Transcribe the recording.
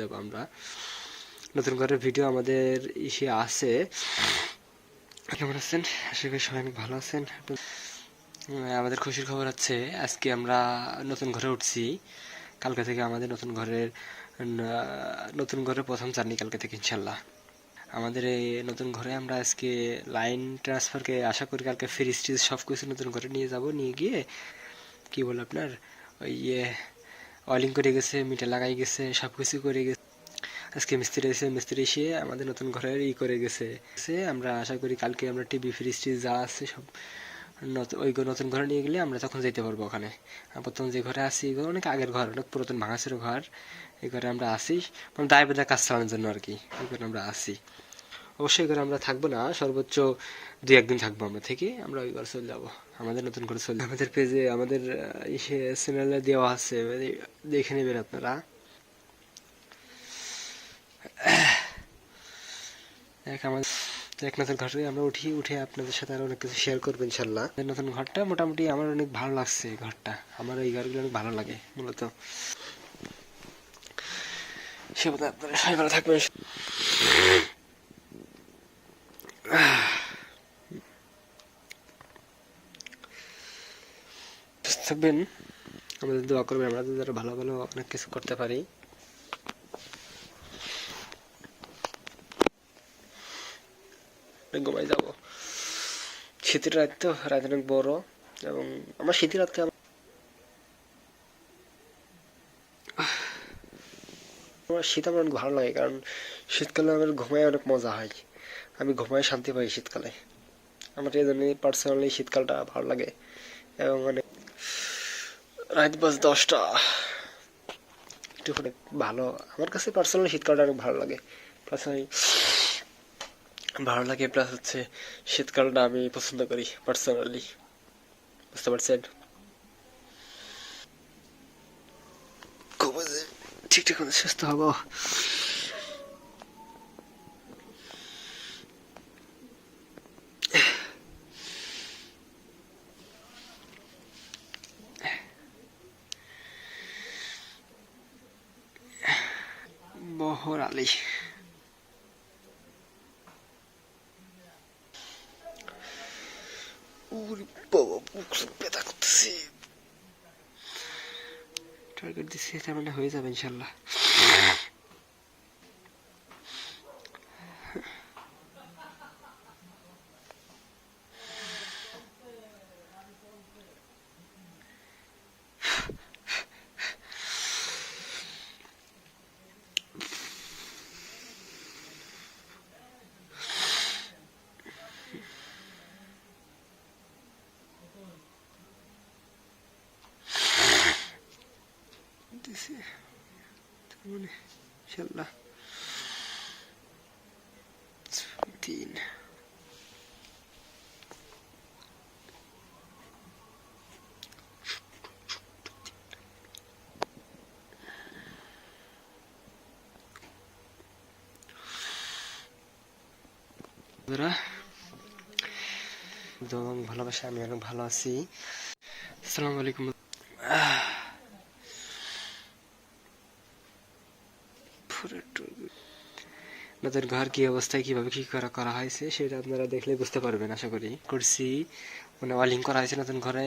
যাব আমরা। নতুন ঘরের ভিডিও আমাদের ইসে আছে। কেমন আছেন? আশা করি সবাই ভালো আছেন। আমাদের খুশির খবর হচ্ছে, আজকে আমরা নতুন ঘরে উঠছি। কালকে থেকে আমাদের নতুন ঘরের নতুন ঘরের প্রথম জার্নি কালকে থেকে ইনশাল্লাহ আমাদের এই নতুন ঘরে আমরা আজকে লাইন ট্রান্সফারকে আশা করি কালকে ফ্রিজ ট্রিজ সব কিছু নতুন ঘরে নিয়ে যাব। নিয়ে গিয়ে, কি বলে আপনার? ওই ইয়ে অয়েলিং করে গেছে মিটার লাগাই গেছে সব কিছু করে গেছে। আজকে মিস্ত্রি এসে মিস্ত্রি এসে আমাদের নতুন ঘরের ই করে গেছে। সে আমরা আশা করি কালকে আমরা টিভি ফ্রিজ ট্রিজ যা আছে সব নতুন, ওই নতুন ঘরে নিয়ে গেলে আমরা তখন যেতে পারব ওখানে। প্রথম যে ঘরে আসি ঘর অনেক আগের ঘর, অনেক পুরাতন, ভাঙাচের ঘর। এই ঘরে আমরা আসি মানে দায় বেদা কাজ চালানোর জন্য আর কি, এই ঘরে আমরা আসি অবশ্যই ঘরে আমরা থাকব না, সর্বোচ্চ দুই একদিন থাকব আমরা থেকে। আমরা ওই ঘরে চলে যাব। আমাদের নতুন করে চলে আমাদের পেজে আমাদের ইসে দেওয়া আছে। দেখে নেবেন আপনারা। এক আমাদের এক নতুন ঘরে আমরা উঠি, উঠে আপনাদের সাথে আরও অনেক কিছু শেয়ার করব ইনশাল্লাহ। নতুন ঘরটা মোটামুটি আমার অনেক ভালো লাগছে ঘরটা। আমার এই ঘরগুলো অনেক ভালো লাগে, মূলত। সে আপনারা সবাই ভালো থাকবেন। থাকবেন। আমাদের দোয়া করবেন, আমরা যারা ভালো ভালো অনেক কিছু করতে পারি। ঘুমাই যাব। শীতের রাত তো, রাত অনেক বড়, এবং আমার শীতের আমার শীত আমার অনেক ভালো লাগে, কারণ শীতকালে আমার ঘুমায় অনেক মজা হয়। আমি ঘুমায় শান্তি পাই শীতকালে। আমার এই জন্য পার্সোনালি শীতকালটা ভালো লাগে, এবং অনেক রাত বাজ দশটা। একটু ভালো। আমার কাছে পার্সোনালি শীতকালটা অনেক ভালো লাগে। পার্সোনালি ভালো লাগে প্লাস হচ্ছে শীতকালটা আমি পছন্দ করি পার্সোনালি বুঝতে পারছেন? খুব ঠিকঠাক সুস্থ হব। বহর আলী উরি বাবা বুক ব্যথা করতেছি টার্গেট দিচ্ছি তার মানে হয়ে যাবে ইনশাল্লাহ দিছি মানে তিন বন্ধুরা ভালোবাসা আমি অনেক ভালো আছি। আসসালামু আলাইকুম। নতুন ঘর কি অবস্থায় কীভাবে কি করা করা হয়েছে, সেটা আপনারা দেখলে বুঝতে পারবেন, আশা করি। করছি মানে ওয়ালিং করা হয়েছে নতুন ঘরে।